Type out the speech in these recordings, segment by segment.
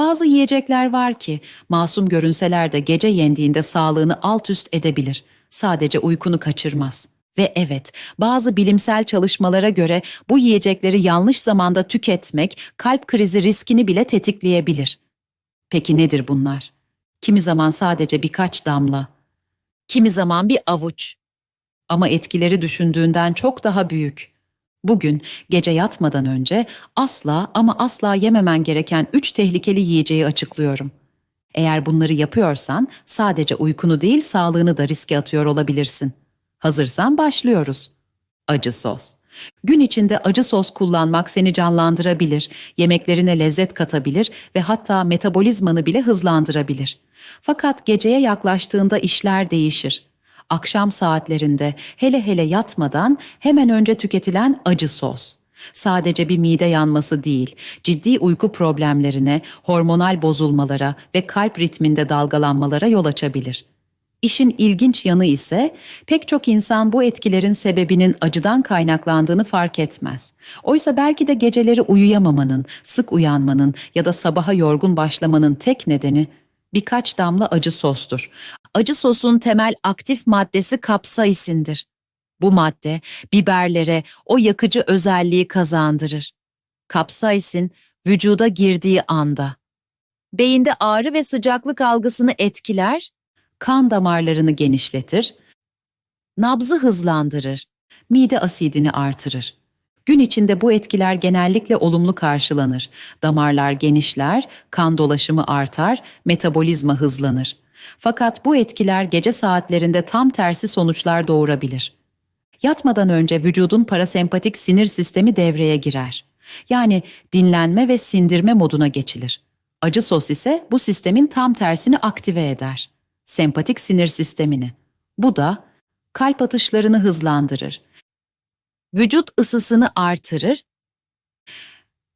Bazı yiyecekler var ki masum görünseler de gece yendiğinde sağlığını alt üst edebilir. Sadece uykunu kaçırmaz. Ve evet, bazı bilimsel çalışmalara göre bu yiyecekleri yanlış zamanda tüketmek kalp krizi riskini bile tetikleyebilir. Peki nedir bunlar? Kimi zaman sadece birkaç damla, kimi zaman bir avuç. Ama etkileri düşündüğünden çok daha büyük. Bugün gece yatmadan önce asla ama asla yememen gereken üç tehlikeli yiyeceği açıklıyorum. Eğer bunları yapıyorsan sadece uykunu değil sağlığını da riske atıyor olabilirsin. Hazırsan başlıyoruz. Acı sos. Gün içinde acı sos kullanmak seni canlandırabilir, yemeklerine lezzet katabilir ve hatta metabolizmanı bile hızlandırabilir. Fakat geceye yaklaştığında işler değişir. Akşam saatlerinde hele hele yatmadan hemen önce tüketilen acı sos. Sadece bir mide yanması değil, ciddi uyku problemlerine, hormonal bozulmalara ve kalp ritminde dalgalanmalara yol açabilir. İşin ilginç yanı ise pek çok insan bu etkilerin sebebinin acıdan kaynaklandığını fark etmez. Oysa belki de geceleri uyuyamamanın, sık uyanmanın ya da sabaha yorgun başlamanın tek nedeni birkaç damla acı sostur. Acı sosun temel aktif maddesi kapsaisindir. Bu madde biberlere o yakıcı özelliği kazandırır. Kapsaisin vücuda girdiği anda beyinde ağrı ve sıcaklık algısını etkiler, kan damarlarını genişletir, nabzı hızlandırır, mide asidini artırır. Gün içinde bu etkiler genellikle olumlu karşılanır. Damarlar genişler, kan dolaşımı artar, metabolizma hızlanır. Fakat bu etkiler gece saatlerinde tam tersi sonuçlar doğurabilir. Yatmadan önce vücudun parasempatik sinir sistemi devreye girer. Yani dinlenme ve sindirme moduna geçilir. Acı sos ise bu sistemin tam tersini aktive eder. Sempatik sinir sistemini. Bu da kalp atışlarını hızlandırır. Vücut ısısını artırır.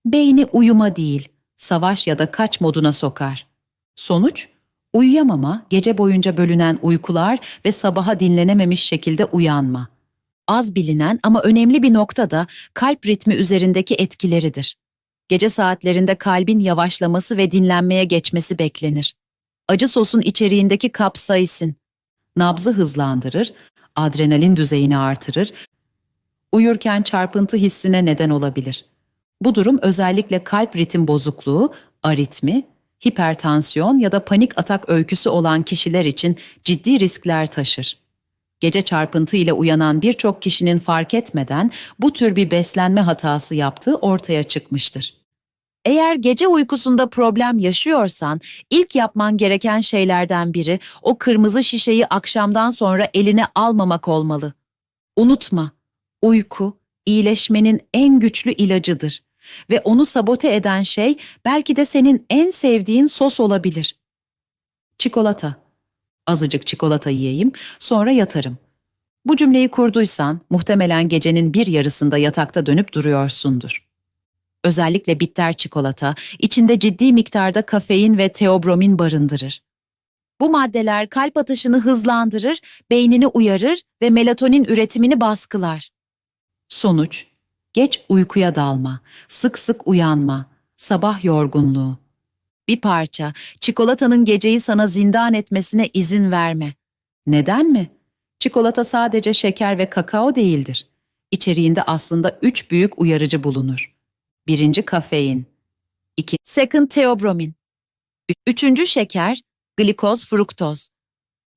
Beyni uyuma değil, savaş ya da kaç moduna sokar. Sonuç Uyuyamama, gece boyunca bölünen uykular ve sabaha dinlenememiş şekilde uyanma. Az bilinen ama önemli bir nokta da kalp ritmi üzerindeki etkileridir. Gece saatlerinde kalbin yavaşlaması ve dinlenmeye geçmesi beklenir. Acı sosun içeriğindeki kapsaisin nabzı hızlandırır, adrenalin düzeyini artırır, uyurken çarpıntı hissine neden olabilir. Bu durum özellikle kalp ritim bozukluğu, aritmi hipertansiyon ya da panik atak öyküsü olan kişiler için ciddi riskler taşır. Gece çarpıntı ile uyanan birçok kişinin fark etmeden bu tür bir beslenme hatası yaptığı ortaya çıkmıştır. Eğer gece uykusunda problem yaşıyorsan, ilk yapman gereken şeylerden biri o kırmızı şişeyi akşamdan sonra eline almamak olmalı. Unutma, uyku iyileşmenin en güçlü ilacıdır ve onu sabote eden şey belki de senin en sevdiğin sos olabilir. Çikolata. Azıcık çikolata yiyeyim, sonra yatarım. Bu cümleyi kurduysan muhtemelen gecenin bir yarısında yatakta dönüp duruyorsundur. Özellikle bitter çikolata içinde ciddi miktarda kafein ve teobromin barındırır. Bu maddeler kalp atışını hızlandırır, beynini uyarır ve melatonin üretimini baskılar. Sonuç Geç uykuya dalma, sık sık uyanma, sabah yorgunluğu. Bir parça, çikolatanın geceyi sana zindan etmesine izin verme. Neden mi? Çikolata sadece şeker ve kakao değildir. İçeriğinde aslında üç büyük uyarıcı bulunur. Birinci kafein. İki, second teobromin. Üçüncü şeker, glikoz, fruktoz.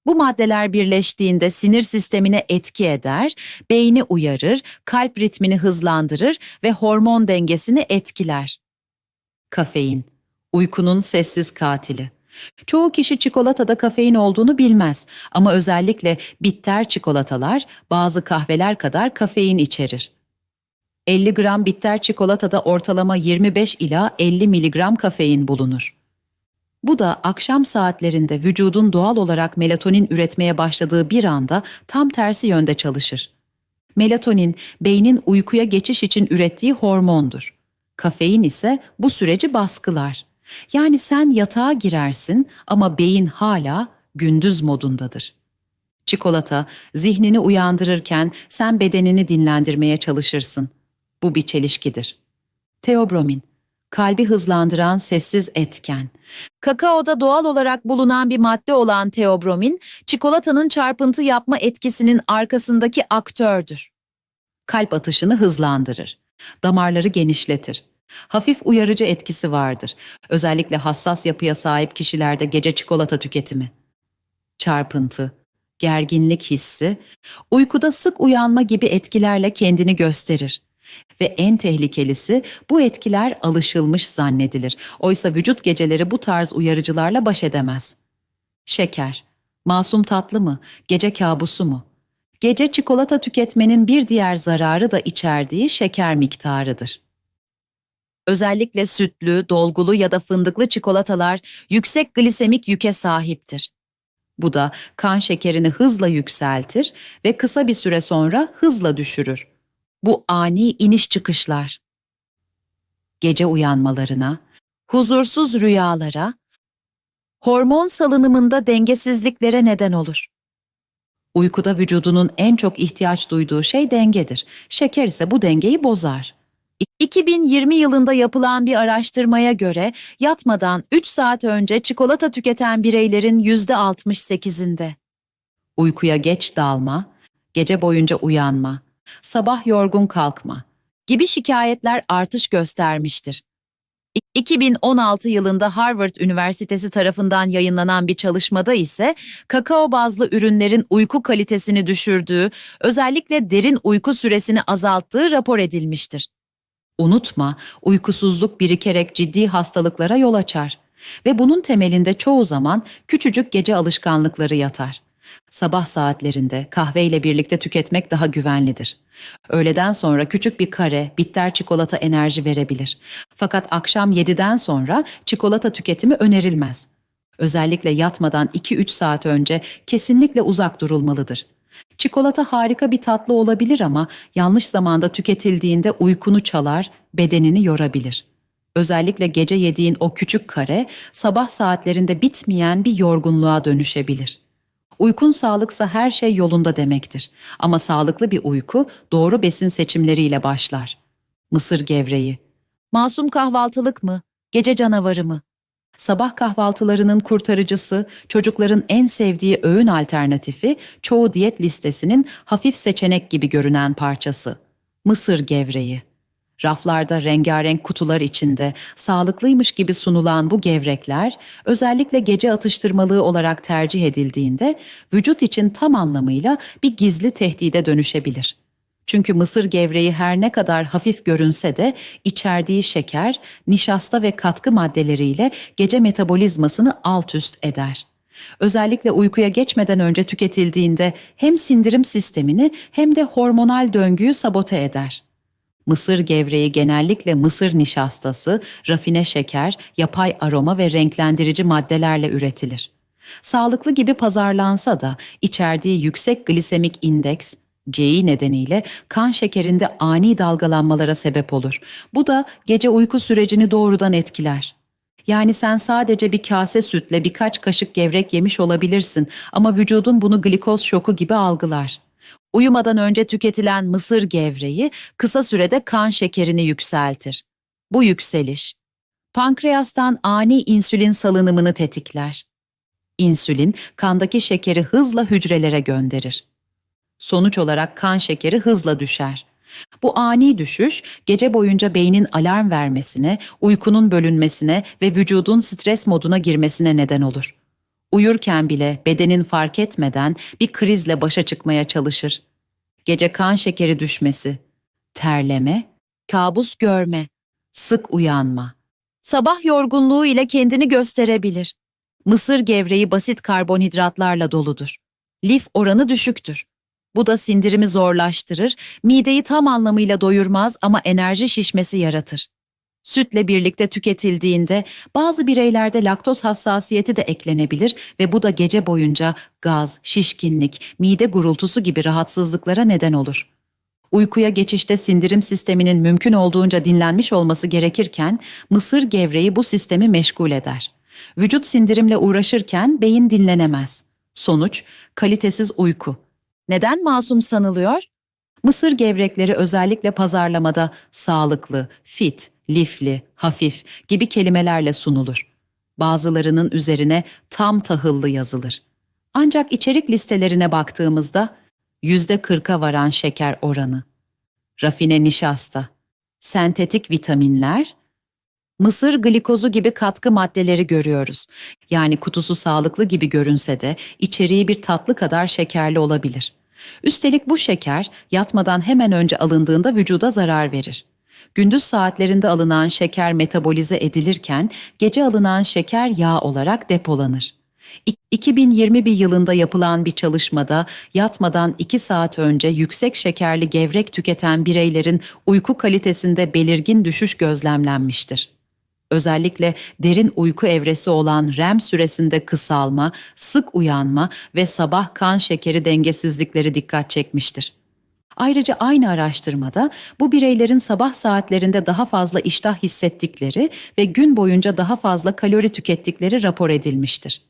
Bu maddeler birleştiğinde sinir sistemine etki eder, beyni uyarır, kalp ritmini hızlandırır ve hormon dengesini etkiler. Kafein, uykunun sessiz katili. Çoğu kişi çikolatada kafein olduğunu bilmez ama özellikle bitter çikolatalar bazı kahveler kadar kafein içerir. 50 gram bitter çikolatada ortalama 25 ila 50 miligram kafein bulunur. Bu da akşam saatlerinde vücudun doğal olarak melatonin üretmeye başladığı bir anda tam tersi yönde çalışır. Melatonin, beynin uykuya geçiş için ürettiği hormondur. Kafein ise bu süreci baskılar. Yani sen yatağa girersin ama beyin hala gündüz modundadır. Çikolata zihnini uyandırırken sen bedenini dinlendirmeye çalışırsın. Bu bir çelişkidir. Teobromin kalbi hızlandıran sessiz etken. Kakaoda doğal olarak bulunan bir madde olan teobromin, çikolatanın çarpıntı yapma etkisinin arkasındaki aktördür. kalp atışını hızlandırır. Damarları genişletir. Hafif uyarıcı etkisi vardır. Özellikle hassas yapıya sahip kişilerde gece çikolata tüketimi. Çarpıntı, gerginlik hissi, uykuda sık uyanma gibi etkilerle kendini gösterir. Ve en tehlikelisi bu etkiler alışılmış zannedilir. Oysa vücut geceleri bu tarz uyarıcılarla baş edemez. Şeker, masum tatlı mı, gece kabusu mu? Gece çikolata tüketmenin bir diğer zararı da içerdiği şeker miktarıdır. Özellikle sütlü, dolgulu ya da fındıklı çikolatalar yüksek glisemik yüke sahiptir. Bu da kan şekerini hızla yükseltir ve kısa bir süre sonra hızla düşürür. Bu ani iniş çıkışlar gece uyanmalarına, Huzursuz rüyalara, hormon salınımında dengesizliklere neden olur. uykuda vücudunun en çok ihtiyaç duyduğu şey dengedir. Şeker ise bu dengeyi bozar. 2020 yılında yapılan bir araştırmaya göre yatmadan 3 saat önce çikolata tüketen bireylerin %68'inde. Uykuya geç dalma, gece boyunca uyanma, sabah yorgun kalkma, gibi şikayetler artış göstermiştir. 2016 yılında Harvard Üniversitesi tarafından yayınlanan bir çalışmada ise kakao bazlı ürünlerin uyku kalitesini düşürdüğü, özellikle derin uyku süresini azalttığı rapor edilmiştir. Unutma, uykusuzluk birikerek ciddi hastalıklara yol açar ve bunun temelinde çoğu zaman küçücük gece alışkanlıkları yatar. Sabah saatlerinde kahveyle birlikte tüketmek daha güvenlidir. Öğleden sonra küçük bir kare, bitter çikolata enerji verebilir. Fakat akşam 7'den sonra çikolata tüketimi önerilmez. Özellikle yatmadan 2-3 saat önce kesinlikle uzak durulmalıdır. Çikolata harika bir tatlı olabilir ama yanlış zamanda tüketildiğinde uykunu çalar, bedenini yorabilir. Özellikle gece yediğin o küçük kare sabah saatlerinde bitmeyen bir yorgunluğa dönüşebilir. Uykun sağlıksa her şey yolunda demektir. Ama sağlıklı bir uyku doğru besin seçimleriyle başlar. Mısır gevreği, Masum kahvaltılık mı? Gece canavarı mı? Sabah kahvaltılarının kurtarıcısı, çocukların en sevdiği öğün alternatifi, çoğu diyet listesinin hafif seçenek gibi görünen parçası. Mısır gevreği. Raflarda rengarenk kutular içinde sağlıklıymış gibi sunulan bu gevrekler, özellikle gece atıştırmalığı olarak tercih edildiğinde vücut için tam anlamıyla bir gizli tehdide dönüşebilir. Çünkü mısır gevreği her ne kadar hafif görünse de içerdiği şeker, nişasta ve katkı maddeleriyle gece metabolizmasını alt üst eder. Özellikle uykuya geçmeden önce tüketildiğinde hem sindirim sistemini hem de hormonal döngüyü sabote eder. Mısır gevreği genellikle mısır nişastası, rafine şeker, yapay aroma ve renklendirici maddelerle üretilir. Sağlıklı gibi pazarlansa da içerdiği yüksek glisemik indeks, GI nedeniyle kan şekerinde ani dalgalanmalara sebep olur. Bu da gece uyku sürecini doğrudan etkiler. Yani sen sadece bir kase sütle birkaç kaşık gevrek yemiş olabilirsin ama vücudun bunu glikoz şoku gibi algılar. Uyumadan önce tüketilen mısır gevreği kısa sürede kan şekerini yükseltir. Bu yükseliş, pankreastan ani insülin salınımını tetikler. İnsülin kandaki şekeri hızla hücrelere gönderir. Sonuç olarak kan şekeri hızla düşer. Bu ani düşüş gece boyunca beynin alarm vermesine, uykunun bölünmesine ve vücudun stres moduna girmesine neden olur. Uyurken bile bedenin fark etmeden bir krizle başa çıkmaya çalışır. Gece kan şekeri düşmesi, terleme, Kabus görme, sık uyanma. sabah yorgunluğu ile kendini gösterebilir. Mısır gevreği basit karbonhidratlarla doludur. Lif oranı düşüktür. Bu da sindirimi zorlaştırır, mideyi tam anlamıyla doyurmaz ama enerji şişmesi yaratır. Sütle birlikte tüketildiğinde bazı bireylerde laktoz hassasiyeti de eklenebilir ve bu da gece boyunca gaz, şişkinlik, mide gurultusu gibi rahatsızlıklara neden olur. Uykuya geçişte sindirim sisteminin mümkün olduğunca dinlenmiş olması gerekirken mısır gevreği bu sistemi meşgul eder. Vücut sindirimle uğraşırken beyin dinlenemez. Sonuç kalitesiz uyku. Neden masum sanılıyor? Mısır gevrekleri özellikle pazarlamada sağlıklı, fit, lifli, hafif gibi kelimelerle sunulur. Bazılarının üzerine tam tahıllı yazılır. Ancak içerik listelerine baktığımızda yüzde kırka varan şeker oranı, rafine nişasta, sentetik vitaminler, mısır glikozu gibi katkı maddeleri görüyoruz. Yani kutusu sağlıklı gibi görünse de içeriği bir tatlı kadar şekerli olabilir. Üstelik bu şeker yatmadan hemen önce alındığında vücuda zarar verir. Gündüz saatlerinde alınan şeker metabolize edilirken gece alınan şeker yağ olarak depolanır. İ- 2021 yılında yapılan bir çalışmada yatmadan 2 saat önce yüksek şekerli gevrek tüketen bireylerin uyku kalitesinde belirgin düşüş gözlemlenmiştir. Özellikle derin uyku evresi olan REM süresinde kısalma, sık uyanma ve sabah kan şekeri dengesizlikleri dikkat çekmiştir. Ayrıca aynı araştırmada bu bireylerin sabah saatlerinde daha fazla iştah hissettikleri ve gün boyunca daha fazla kalori tükettikleri rapor edilmiştir.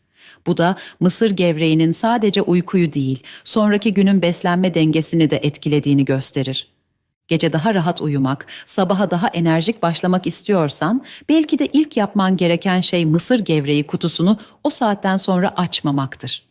Bu da mısır gevreğinin sadece uykuyu değil, sonraki günün beslenme dengesini de etkilediğini gösterir. Gece daha rahat uyumak, sabaha daha enerjik başlamak istiyorsan, belki de ilk yapman gereken şey mısır gevreği kutusunu o saatten sonra açmamaktır.